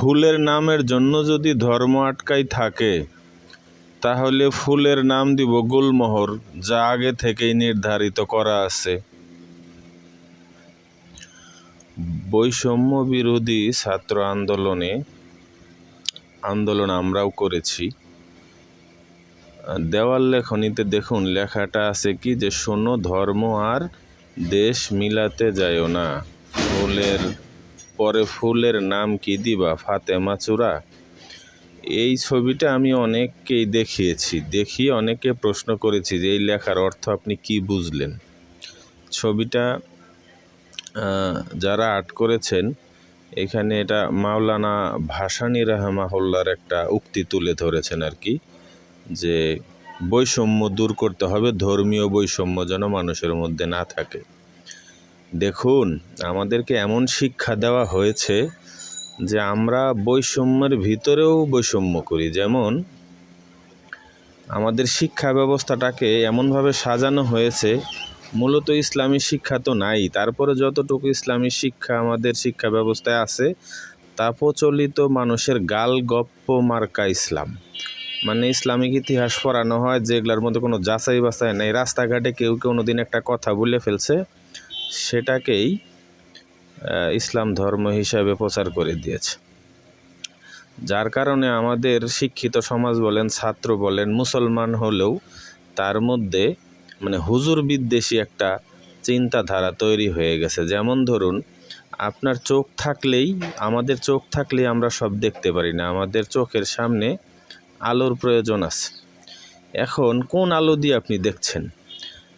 ফুলের নামের জন্য যদি ধর্ম আটকাই থাকে, তাহলে ফুলের নাম দিব গুলমোহর, যা আগে থেকেই নির্ধারিত করা আছে। বৈষম্য বিরোধী ছাত্র আন্দোলনে আন্দোলন আমরাও করেছি। দেওয়াল লেখনীতে দেখুন, লেখাটা আছে কি যে, শোনো ধর্ম আর দেশ মিলাতে যায়ও না। ফুলের পরে ফুলের নাম কি দিবা, ফাতেমা চূড়া? এই ছবিটা আমি অনেককেই দেখিয়েছি, দেখিয়ে অনেকে প্রশ্ন করেছি যে এই লেখার অর্থ আপনি কি বুঝলেন? ছবিটা যারা আর্ট করেছেন, এখানে এটা মাওলানা ভাসানী রাহমাহুল্লার একটা উক্তি তুলে ধরেছেন আর কি, যে বৈষম্য দূর করতে হবে, ধর্মীয় বৈষম্য যেন মানুষের মধ্যে না থাকে। দেখুন, আমাদেরকে এমন শিক্ষা দেওয়া হয়েছে যে আমরা বৈষম্যের ভিতরেও বৈষম্য করি। যেমন, আমাদের শিক্ষা ব্যবস্থাটাকে এমনভাবে সাজানো হয়েছে, মূলত ইসলামী শিক্ষা তো নাই, তারপরে যতটুকু ইসলামী শিক্ষা আমাদের শিক্ষা ব্যবস্থায় আছে, তা প্রচলিত মানুষের গাল গপ্প মার্কা ইসলাম। মানে ইসলামিক ইতিহাস পড়ানো হয় যেগুলোর মধ্যে কোনো যাচাই বাছাই নেই, রাস্তাঘাটে কেউ কোনো দিন একটা কথা বলে ফেলছে সেটাকেই ইসলাম ধর্ম হিসাবে প্রচার করে দিয়েছে। যার কারণে আমাদের শিক্ষিত সমাজ বলেন, ছাত্র বলেন, মুসলমান হলেও তার মধ্যে মানে হুজুর বিদ্বেষী একটা চিন্তাধারা তৈরি হয়ে গেছে। যেমন ধরুন, আপনার চোখ থাকলেই, আমাদের চোখ থাকলেই আমরা সব দেখতে পারি না। আমাদের চোখের সামনে আলোর প্রয়োজন আছে। এখন কোন আলো দিয়ে আপনি দেখছেন?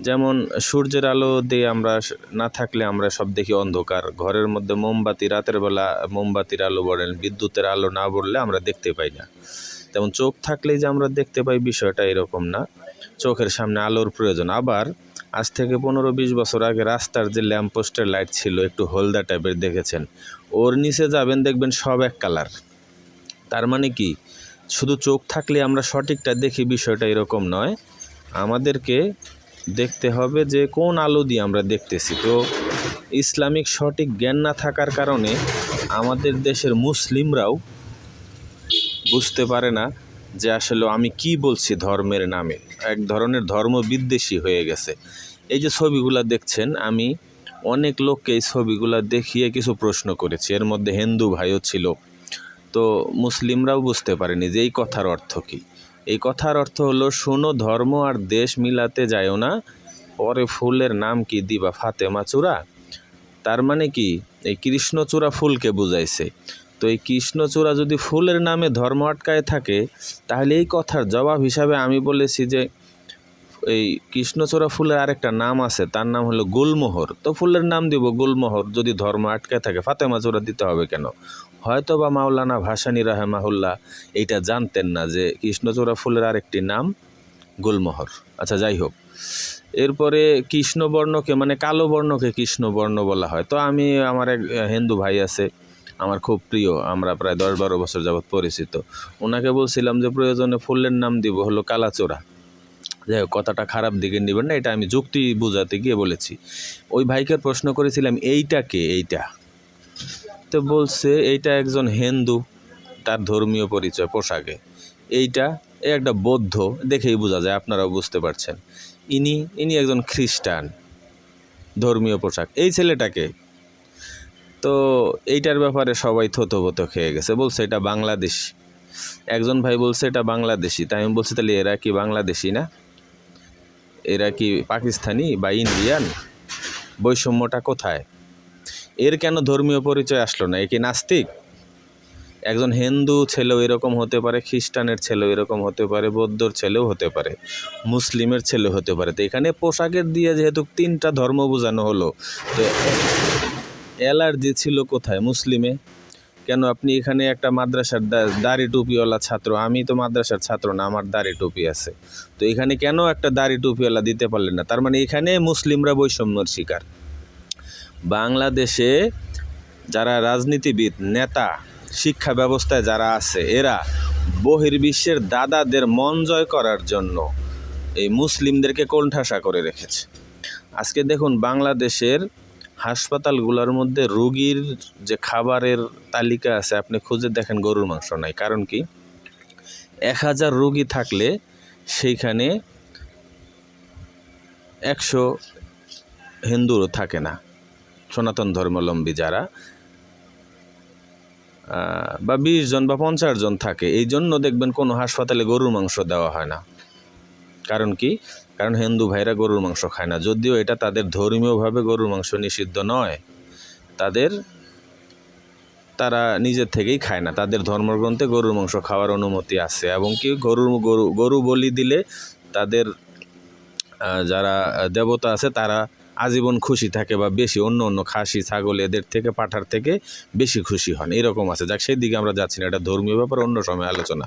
যেমন সূর্যের আলো দিয়ে আমরা না থাকলে আমরা সব দেখি অন্ধকার। ঘরের মধ্যে মোমবাতি, রাতের বেলা মোমবাতির আলো বলেন বিদ্যুতের আলো না বললে আমরা দেখতে পাই না। তেমন চোখ থাকলেই যে আমরা দেখতে পাই বিষয়টা এরকম না। চোখের সামনে আলোর প্রয়োজন। আবার আজ থেকে পনেরো বিশ বছর আগে রাস্তার যে ল্যাম্পপোস্টের লাইট ছিল, একটু হলদা টাইপের দেখেছেন। ওর নিচে যাবেন, দেখবেন সব এক কালার। তার মানে কি? শুধু চোখ থাকলে আমরা সঠিকটা দেখি বিষয়টা এরকম নয়। আমাদেরকে দেখতে হবে যে কোন আলো দিয়ে আমরা দেখতেছি। তো ইসলামিক সঠিক জ্ঞান না থাকার কারণে আমাদের দেশের মুসলিমরাও বুঝতে পারে না যে আসলে আমি কি বলছি ধর্মের নামে। এক ধরনের ধর্ম বিদ্বেষী হয়ে গেছে। এই যে ছবিগুলো দেখছেন, আমি অনেক লোককে এই ছবিগুলা দেখিয়ে কিছু প্রশ্ন করেছি। এর মধ্যে হিন্দু ভাইও ছিল। তো মুসলিমরাও বুঝতে পারেনি যে এই কথার অর্থ কী। এই কথার অর্থ হলো, শোনো, ধর্ম আর দেশ মিলাতে যায়ও না। পরে ফুলের নাম কি দিবা ফাতেমা চূড়া? তার মানে কি? এই কৃষ্ণচূড়া ফুলকে বুঝাইছে। তো এই কৃষ্ণচূড়া যদি ফুলের নামে ধর্ম আটকায় থাকে, তাহলে এই কথার জবাব হিসাবে আমি বলেছি যে, এই কৃষ্ণচূড়া ফুলের আরেকটা নাম আছে, তার নাম হলো গুলমোহর। তো ফুলের নাম দিব গুলমোহর, যদি ধর্ম আটকায় থাকে, ফাতেমা চূড়া দিতে হবে কেন? হয়তো বা মাওলানা ভাসানী রাহেমাহুল্লাহ এইটা জানতেন না যে কৃষ্ণচূড়া ফুলের আরেকটি নাম গুলমোহর। আচ্ছা যাই হোক। এরপরে কৃষ্ণবর্ণকে মানে কালো বর্ণকে কৃষ্ণবর্ণ বলা হয়। তো আমি, আমার এক হিন্দু ভাই আছে, আমার খুব প্রিয়, আমরা প্রায় দশ বারো বছর যাবৎ পরিচিত। ওনাকে বলছিলাম যে, প্রয়োজনে ফুলের নাম দিব হলো কালাচোরা যাই হোক, কথাটা খারাপ দিকে নেবেন না, এটা আমি যুক্তি বোঝাতে গিয়ে বলেছি। ওই ভাইকে প্রশ্ন করেছিলাম, এইটা কে? এইটা? তো বলছে এইটা একজন হিন্দু, তার ধর্মীয় পরিচয়, পোশাকে। এইটা একটা বৌদ্ধ, দেখেই বোঝা যায়, আপনারাও বুঝতে পারছেন। ইনি ইনি একজন খ্রিস্টান, ধর্মীয় পোশাক। এই ছেলেটাকে, তো এইটার ব্যাপারে সবাই থতবত খেয়ে গেছে। বলছে, এটা বাংলাদেশ। একজন ভাই বলছে, এটা বাংলাদেশি। তাই আমি বলছি, তাহলে এরা কি বাংলাদেশি না? এরা কি পাকিস্তানি বা ইন্ডিয়ান? বৈষম্যটা কোথায়? এর কেন ধর্মীয় পরিচয় আসলো না? এ কি নাস্তিক? একজন হিন্দু ছেলেও এরকম হতে পারে, খ্রিস্টানের ছেলেও এরকম হতে পারে, বৌদ্ধর ছেলেও হতে পারে, মুসলিমের ছেলে হতে পারে। তো এখানে পোশাকের দিয়ে যেহেতু তিনটা ধর্ম বোঝানো হলো, তো অ্যালার্জি ছিল কোথায়? মুসলিমে? কেন আপনি এখানে একটা মাদ্রাসার দাড়ি টুপিওয়ালা ছাত্র? আমি তো মাদ্রাসার ছাত্র না, আমার দাড়ি টুপি আছে। তো এখানে কেন একটা দাড়ি টুপিওয়ালা দিতে পারলেন না? তার মানে এখানে মুসলিমরা বৈষম্যর শিকার। বাংলাদেশে যারা রাজনীতিবিদ, নেতা, শিক্ষা ব্যবস্থায় যারা আছে, এরা বহির্বিশ্বের দাদাদের মন জয় করার জন্য এই মুসলিমদেরকে কোণঠাসা করে রেখেছে। আজকে দেখুন বাংলাদেশের হাসপাতালগুলোর মধ্যে রোগীর যে খাবারের তালিকা আছে, আপনি খুঁজে দেখেন গরুর মাংস নাই। কারণ কি? এক হাজার রোগী থাকলে সেইখানে একশো হিন্দুরও থাকে না। সনাতন ধর্মাবলম্বী যারা বা বিশ জন বা পঞ্চাশ জন থাকে, এই জন্য দেখবেন কোনো হাসপাতালে গরুর মাংস দেওয়া হয় না। কারণ কি? কারণ হিন্দু ভাইরা গরুর মাংস খায় না। যদিও এটা তাদের ধর্মীয়ভাবে গরুর মাংস নিষিদ্ধ নয়, তাদের, তারা নিজের থেকেই খায় না। তাদের ধর্মগ্রন্থে গরুর মাংস খাওয়ার অনুমতি আছে এবং কি গরুর, গরু গরু বলি দিলে তাদের যারা দেবতা আছে তারা আজীবন খুশি থাকে বা বেশি অন্য অন্য খাসি, ছাগল এদের থেকে, পাঠার থেকে বেশি খুশি হন। এরকম আছে। যাক, সেই দিকে আমরা যাচ্ছি না। এটা ধর্মীয় ব্যাপার, অন্য সময় আলোচনা।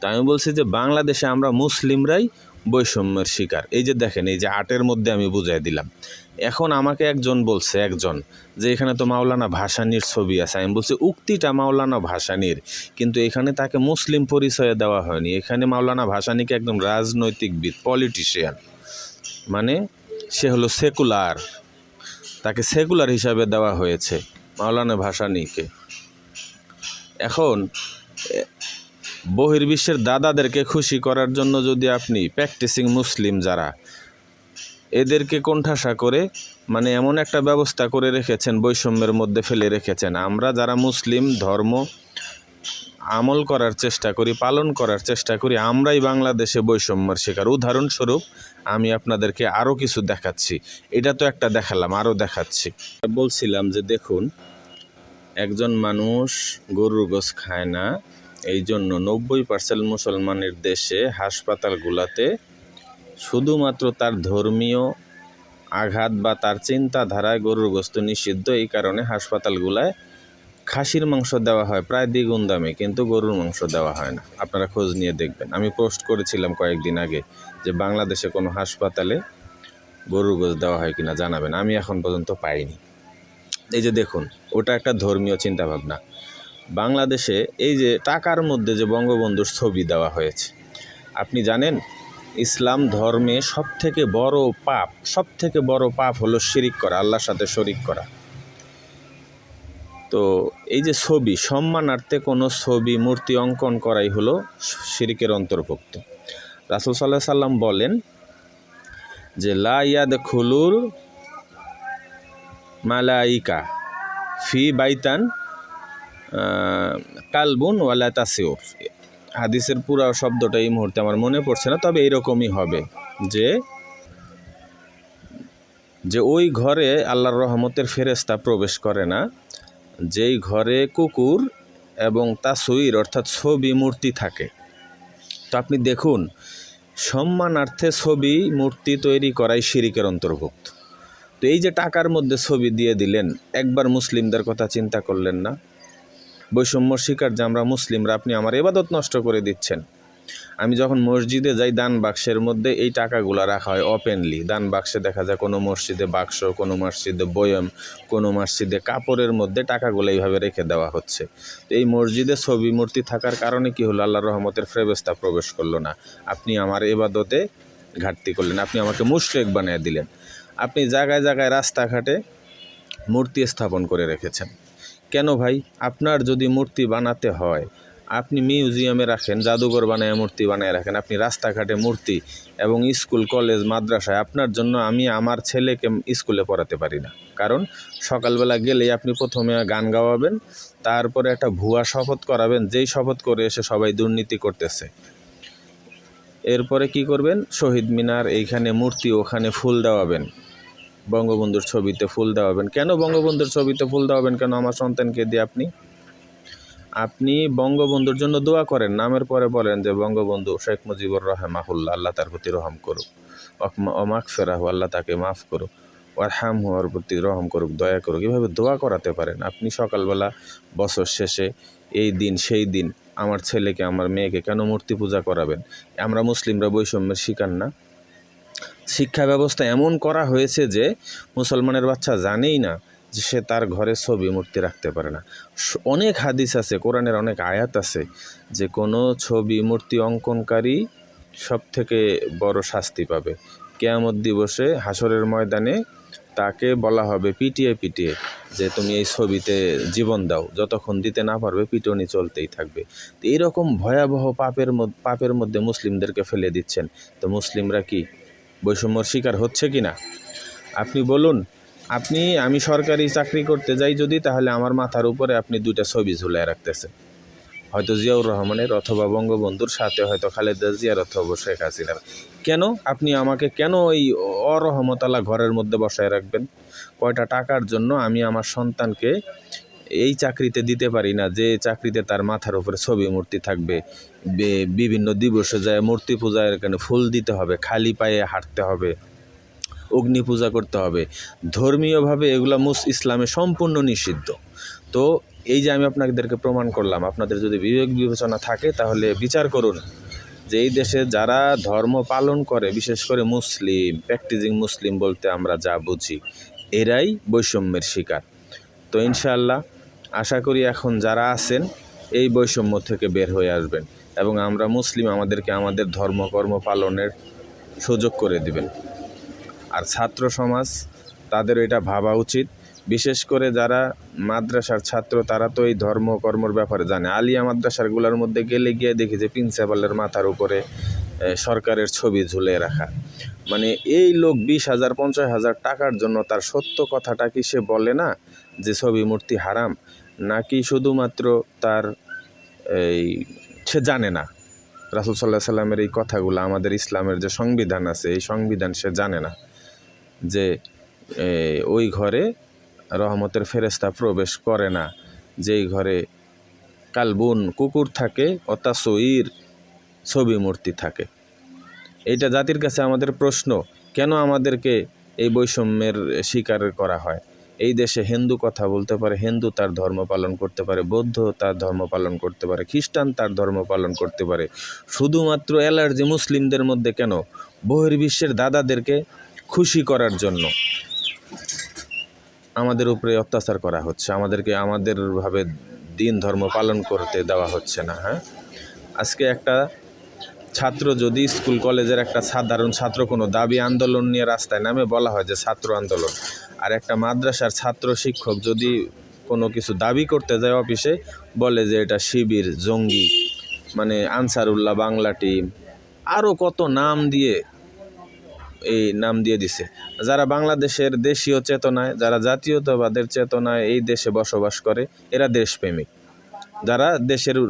তো আমি বলছি যে, বাংলাদেশে আমরা মুসলিমরাই বৈষম্যের শিকার। এই যে দেখেন, এই যে আটের মধ্যে আমি বুঝাই দিলাম। এখন আমাকে একজন বলছে, একজন, যে এখানে তো মাওলানা ভাসানির ছবি আছে। আমি বলছি, উক্তিটা মাওলানা ভাসানির, কিন্তু এখানে তাকে মুসলিম পরিচয়ে দেওয়া হয়নি। এখানে মাওলানা ভাসানিকে একদম রাজনৈতিকবিদ পলিটিশিয়ান মানে সে হলো সেকুলার। তাকে সেকুলার হিসাবে দেওয়া হয়েছে মাওলানা ভাসানিকে। এখন বহির্বিশ্বের দাদাদেরকে খুশি করার জন্য যদি আপনি প্র্যাকটিসিং মুসলিম যারা, এদেরকে কোণঠাসা করে মানে এমন একটা ব্যবস্থা করে রেখেছেন, বৈষম্যের মধ্যে ফেলে রেখেছেন, আমরা যারা মুসলিম, ধর্ম আমল করার চেষ্টা করি, পালন করার চেষ্টা করি, আমরাই বাংলাদেশে বৈষম্যের শিকার। উদাহরণস্বরূপ, আমি আপনাদেরকে আরও কিছু দেখাচ্ছি। এটা তো একটা দেখালাম আরও দেখাচ্ছি। বলছিলাম যে দেখুন, একজন মানুষ গরুর গোস খায় না এই জন্য নব্বই পার্সেন্ট মুসলমানের দেশে হাসপাতালগুলোতে শুধুমাত্র তার ধর্মীয় আঘাত বা তার চিন্তাধারায় গরুর গোস্ত নিষিদ্ধ, এই কারণে হাসপাতালগুলায় খাসির মাংস দেওয়া হয়, প্রায় দ্বিগুণ দামে, কিন্তু গরুর মাংস দেওয়া হয় না। আপনারা খোঁজ নিয়ে দেখবেন। আমি পোস্ট করেছিলাম কয়েকদিন আগে যে বাংলাদেশে কোনো হাসপাতালে গরুর গোস দেওয়া হয় কিনা জানাবেন। আমি এখন পর্যন্ত পাইনি। এই যে দেখুন, ওটা একটা ধর্মীয় চিন্তাভাবনা। বাংলাদেশে এই যে টাকার মধ্যে যে বঙ্গবন্ধুর ছবি দেওয়া হয়েছে, আপনি জানেন, ইসলাম ধর্মে সবথেকে বড় পাপ, সবথেকে বড় পাপ হলো শিরিক করা, আল্লাহর সাথে শরিক করা। তো এই যে ছবি, সম্মানার্থে কোনো ছবি, মূর্তি অঙ্কন করাই হলো শিরিকের অন্তর্ভুক্ত। রাসুল সাল্লাহ সাল্লাম বলেন যে, লা ইয়াদ খুলুর মালাইকা ফি বাইতান কালবুন ওয়ালা তাসিউর। হাদিসের পুরো শব্দটা এই মুহূর্তে আমার মনে পড়ছে না, তবে এইরকমই হবে যে যে ওই ঘরে আল্লাহর রহমতের ফেরেস্তা প্রবেশ করে না যেই ঘরে কুকুর এবং তা তাসুইর, অর্থাৎ ছবি মূর্তি থাকে। তো আপনি দেখুন, সম্মানার্থে ছবি মূর্তি তৈরি করাই শিরিকের অন্তর্ভুক্ত। তো এই যে টাকার মধ্যে ছবি দিয়ে দিলেন, একবার মুসলিমদের কথা চিন্তা করলেন না? বৈষম্য শিকার যে আমরা মুসলিমরা, আপনি আমার এবাদত নষ্ট করে দিচ্ছেন। আমি যখন মসজিদে যাই, দান বাক্সের মধ্যে এই টাকাগুলো রাখা হয় ওপেনলি দান বাক্সে দেখা যায় কোনো মসজিদে বাক্স, কোনো মসজিদে বয়ম, কোনো মসজিদে কাপড়ের মধ্যে টাকাগুলো এইভাবে রেখে দেওয়া হচ্ছে। তো এই মসজিদে ছবি মূর্তি থাকার কারণে কি হলো? আল্লাহ রহমতের ফ্রেবেস্তা প্রবেশ করল না। আপনি আমার এবাদতে ঘাটতি করলেন, আপনি আমাকে মুশরেক বানিয়ে দিলেন। আপনি জায়গায় জায়গায় রাস্তাঘাটে মূর্তি স্থাপন করে রেখেছেন। কেন ভাই? আপনার যদি মূর্তি বানাতে হয় আপনি মিউজিয়ামে রাখেন, জাদুঘর বানায়, মূর্তি বানায় রাখেন, আপনি রাস্তাঘাটে মূর্তি এবং স্কুল, কলেজ, মাদ্রাসায়, আপনার জন্য আমি আমার ছেলেকে স্কুলে পড়াতে পারি না। কারণ সকালবেলা গেলেই আপনি প্রথমে গান গাওয়াবেন, তারপরে একটা ভুয়া শপথ করাবেন, যেই শপথ করে এসে সবাই দুর্নীতি করতেছে। এরপরে কি করবেন? শহীদ মিনার, এইখানে মূর্তি, ওখানে ফুল দেওয়াবেন। বঙ্গবন্ধুর ছবিতে ফুল দেওয়াবেন। কেন বঙ্গবন্ধুর ছবিতে ফুল দেওয়াবেন? কেন আমার সন্তানকে দিয়ে আপনি আপনি বঙ্গবন্ধুর জন্য দোয়া করেন। নামের পরে বলেন যে, বঙ্গবন্ধু শেখ মুজিবুর রহমাহুল্লাহ, আল্লাহ তার প্রতি রহম করুক। অমাক ফেরাহু আল্লাহ তাকে মাফ করুক। ওয়ারহাম হওয়ার প্রতি রহম করুক, দয়া করুক। এভাবে দোয়া করাতে পারেন। আপনি সকালবেলা বছর শেষে এই দিন, সেই দিন আমার ছেলেকে, আমার মেয়েকে কেন মূর্তি পূজা করাবেন? আমরা মুসলিমরা বৈষম্যের শিকার না। শিক্ষা ব্যবস্থা এমন করা হয়েছে যে, মুসলমানের বাচ্চা জানেই না যে সে তার ঘরে ছবি মূর্তি রাখতে পারে না। অনেক হাদিস আছে, কোরআনের অনেক আয়াত আছে যে কোনো ছবি মূর্তি অঙ্কনকারী সব থেকে বড় শাস্তি পাবে। কেয়ামত দিবসে হাসরের ময়দানে তাকে বলা হবে পিটিয়ে পিটিয়ে যে তুমি এই ছবিতে জীবন দাও, যতক্ষণ দিতে না পারবে পিটনি চলতেই থাকবে। তো এইরকম ভয়াবহ পাপের পাপের মধ্যে মুসলিমদেরকে ফেলে দিচ্ছেন। তো মুসলিমরা কি বৈষম্যর শিকার হচ্ছে কি না আপনি বলুন আপনি, আমি সরকারি চাকরি করতে যাই যদি, তাহলে আমার মাথার উপরে আপনি দুইটা ছবি ঝুলায় রাখতেছেন। হয়তো জিয়াউর রহমানের অথবা বঙ্গবন্ধুর সাথে হয়তো খালেদা জিয়ার অথবা শেখ হাসিনার। কেন? আপনি আমাকে কেন ওই অরহমতালা ঘরের মধ্যে বসায় রাখবেন? কয়টা টাকার জন্য আমি আমার সন্তানকে এই চাকরিতে দিতে পারি না, যে চাকরিতে তার মাথার উপরে ছবি মূর্তি থাকবে? বিভিন্ন দিবসে যায়, মূর্তি পূজায় এখানে ফুল দিতে হবে, খালি পায়ে হাঁটতে হবে। অগ্নি পূজা করতে হবে। ধর্মীয়ভাবে এগুলো মুস, ইসলামে সম্পূর্ণ নিষিদ্ধ। তো এই যে আমি আপনাদেরকে প্রমাণ করলাম, আপনাদের যদি বিবেক বিবেচনা থাকে তাহলে বিচার করুন যে এই দেশে যারা ধর্ম পালন করে, বিশেষ করে মুসলিম, প্র্যাকটিজিং মুসলিম বলতে আমরা যা বুঝি, এরাই বৈষম্যের শিকার। তো ইনশাআল্লাহ আশা করি এখন যারা আছেন এই বৈষম্য থেকে বের হয়ে আসবেন এবং আমরা মুসলিম আমাদেরকে আমাদের ধর্মকর্ম পালনের সুযোগ করে দিবেন। আর ছাত্র সমাজ, তাদের এটা ভাবা উচিত। বিশেষ করে যারা মাদ্রাসার ছাত্র, তারা তো এই ধর্ম কর্মর ব্যাপারে জানে। আলিয়া মাদ্রাসারগুলোর মধ্যে গেলে গিয়ে দেখি যে প্রিন্সিপালের মাথার উপরে সরকারের ছবি ঝুলে রাখা। মানে এই লোক বিশ হাজার, পঞ্চাশ হাজার টাকার জন্য তার সত্য কথাটা কি সে বলে না, যে ছবি মূর্তি হারাম? নাকি শুধুমাত্র তার, এই, সে জানে না? রাসুল সাল্লাহ সাল্লামের এই কথাগুলো, আমাদের ইসলামের যে সংবিধান আছে, এই সংবিধান সে জানে না। যে ওই ঘরে রহমতের ফেরেস্তা প্রবেশ করে না। যেই ঘরে কালবুন কুকুর থাকে অতাসইর ছবি মূর্তি থাকে। এইটা জাতির কাছে আমাদের প্রশ্ন, কেন আমাদেরকে এই বৈষম্যের শিকার করা হয়? এই দেশে হিন্দু কথা বলতে পারে, হিন্দু তার ধর্ম পালন করতে পারে, বৌদ্ধ তার ধর্ম পালন করতে পারে, খ্রিস্টান তার ধর্ম পালন করতে পারে। শুধুমাত্র অ্যালার্জি মুসলিমদের মধ্যে কেন? বহির্বিশ্বের দাদাদেরকে খুশি করার জন্য আমাদের উপরে অত্যাচার করা হচ্ছে। আমাদেরকে আমাদেরভাবে দিন ধর্ম পালন করতে দেওয়া হচ্ছে না হ্যাঁ? আজকে একটা ছাত্র যদি স্কুল, কলেজের একটা সাধারণ ছাত্র কোনো দাবি আন্দোলন নিয়ে রাস্তায় নামে, বলা হয় যে ছাত্র আন্দোলন। আর একটা মাদ্রাসার ছাত্র শিক্ষক যদি কোনো কিছু দাবি করতে যায় অফিসে, বলে যে এটা শিবির, জঙ্গি মানে আনসারুল্লাহ, বাংলা টিম আরও কত নাম দিয়ে এই নাম দিয়ে দিছে। যারা বাংলাদেশের দেশীয় চেতনায়, যারা জাতীয়তাবাদের চেতনায় এই দেশে বসবাস করে, এরা দেশপ্রেমিক। যারা দেশের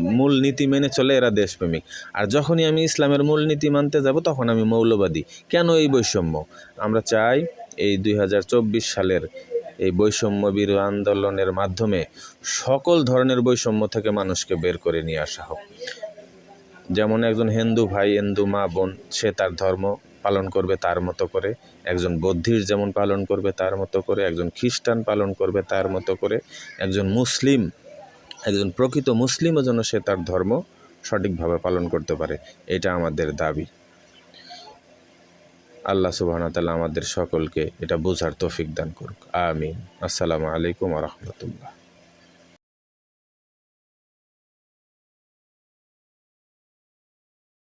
মূল নীতি মেনে চলে, এরা দেশপ্রেমিক। আর যখনই আমি ইসলামের মূল নীতি মানতে যাব, তখন আমি মৌলবাদী। কেন এই বৈষম্য? আমরা চাই এই দুই হাজার চব্বিশ সালের এই বৈষম্য বিরোধী আন্দোলনের মাধ্যমে সকল ধরনের বৈষম্য থেকে মানুষকে বের করে নিয়ে আসা হোক। যেমন একজন হিন্দু ভাই, হিন্দু মা, বোন, সে তার ধর্ম পালন করবে তার মতো করে, একজন বৌদ্ধির যেমন পালন করবে তার মতো করে, একজন খ্রিস্টান পালন করবে তার মতো করে, একজন মুসলিম, একজন প্রকৃত মুসলিমও যেন সে তার ধর্ম সঠিকভাবে পালন করতে পারে, এটা আমাদের দাবি। আল্লাহ সুবাহ তাআলা আমাদের সকলকে এটা বোঝার তৌফিক দান করুক। আমিন। আসসালামু আলাইকুম রহমতুল্লাহ।